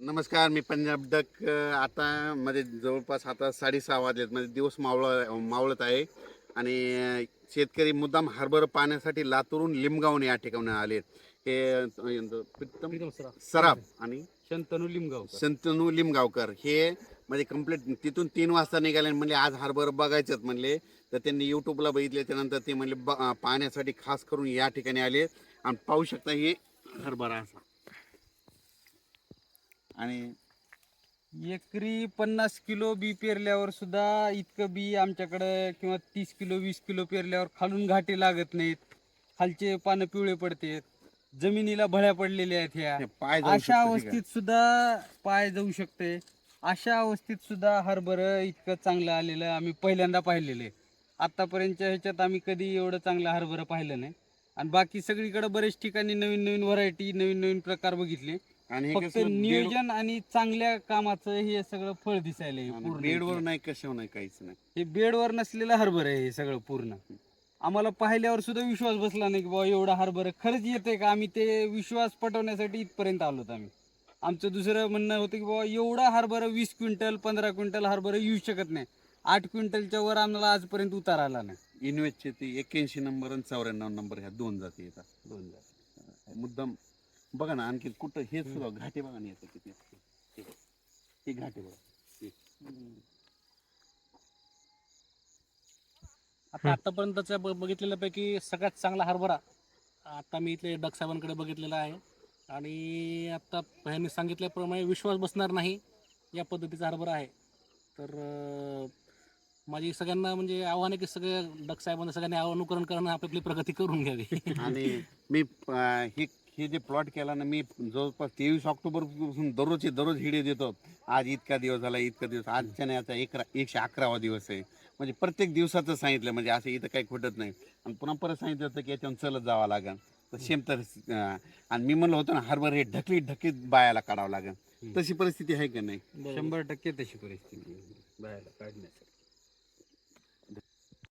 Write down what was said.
नमस्कार मी पंजाब डक आता मध्ये जवळपास आता साडेसहा वाजलेत. म्हणजे दिवस मावळ मावळत आहे. आणि शेतकरी मुद्दाम हरभरा पाण्यासाठी लातूरून लिमगावून या ठिकाणी आलेत. हे प्रीतम प्रीतम सरा सराफ आणि शंतनू लिमगाव संतनू लिमगावकर. हे म्हणजे कंप्लीट तिथून तीन वाजता निघाले आणि म्हणले आज हरभरा बघायचंच म्हणले. तर त्यांनी युट्यूबला बघितले. त्यानंतर ते म्हणले पाहण्यासाठी खास करून या ठिकाणी आले. आणि पाहू शकता हे हरभरा असा. आणि एकरी पन्नास किलो बी पेरल्यावर सुद्धा इतकं बी आमच्याकडं किंवा तीस किलो वीस किलो पेरल्यावर खालून घाटे लागत नाहीत. खालचे पानं पिवळे पडतात. जमिनीला भळ्या पडलेल्या आहेत ह्या. अशा अवस्थेत सुद्धा पाय जाऊ शकते. अशा अवस्थेत सुद्धा हरभर इतकं चांगलं आलेलं आम्ही पहिल्यांदा पाहिलेलं. आहे आतापर्यंतच्या ह्याच्यात आम्ही कधी एवढं चांगलं हरभर पाहिलं नाही. आणि बाकी सगळीकडे बरेच ठिकाणी नवीन नवीन व्हरायटी नवीन नवीन प्रकार बघितले. आणि हे फक्त कसं बेड- नियोजन आणि चांगल्या कामाचं हे सगळं फळ दिसायला आणि पूर्ण. बेडवर. नाही कशावर नाही काहीच नाही. हे बेडवर नसलेलं हरभर आहे हे सगळं पूर्ण. आम्हाला पाहिल्यावर सुद्धा विश्वास बसला नाही की बाबा एवढा हरभर खरंच येते का? आम्ही ते विश्वास पटवण्यासाठी इथपर्यंत आलोत आम्ही. आमचं दुसरं म्हणणं होतं की बाबा एवढा हरभरा वीस क्विंटल पंधरा क्विंटल हरभरा येऊ शकत नाही. आठ क्विंटलच्या वर आम्हाला आजपर्यंत उतार आला नाही. इन्व्हेस्टचे ते एक्क्याऐंशी नंबर आणि चौऱ्याण्णव नंबर ह्या दोन जाती येतात. दोन मुद्दाम बघा ना आणखी कुठं हे सुद्धा घाटे बघा ना येतं किती हे बघा. हे घाटे बघा. हे. आता आतापर्यंतच्या ब- बघितलेल्यापैकी सगळ्यात चांगला हरभरा आता मी इथले डक साहेबांकडे बघितलेला आहे. आणि आता ह्यांनी सांगितल्याप्रमाणे विश्वास बसणार नाही या पद्धतीचा हरभरा आहे. तर अं, माझी सगळ्यांना म्हणजे आव्हान आहे की सगळे डक साहेबांना सगळ्यांनी अनुकरण करणं आपली आपली प्रगती करून घ्यावी. आणि मी अं, हे हे जे प्लॉट केला ना मी जवळपास तेवीस ऑक्टोबरपासून दररोजचे दररोज हिडे देतो. आज इतका दिवस झाला इतका दिवस आजच्या नाही आता एक एकशे अकरावा दिवस आहे. म्हणजे प्रत्येक दिवसाचं सांगितलं म्हणजे असं इथं काही खोटत नाही. आणि पुन्हा परत सांगितलं होतं की याच्यावर चलत जावं लागेल तर सेम तर आणि मी म्हणलं होतं ना हरभर हे ढकलीत ढकलीत बायाला काढावं लागेल तशी परिस्थिती आहे का नाही? शंभर टक्के तशी परिस्थिती आहे. बाहेर काढण्यासाठी.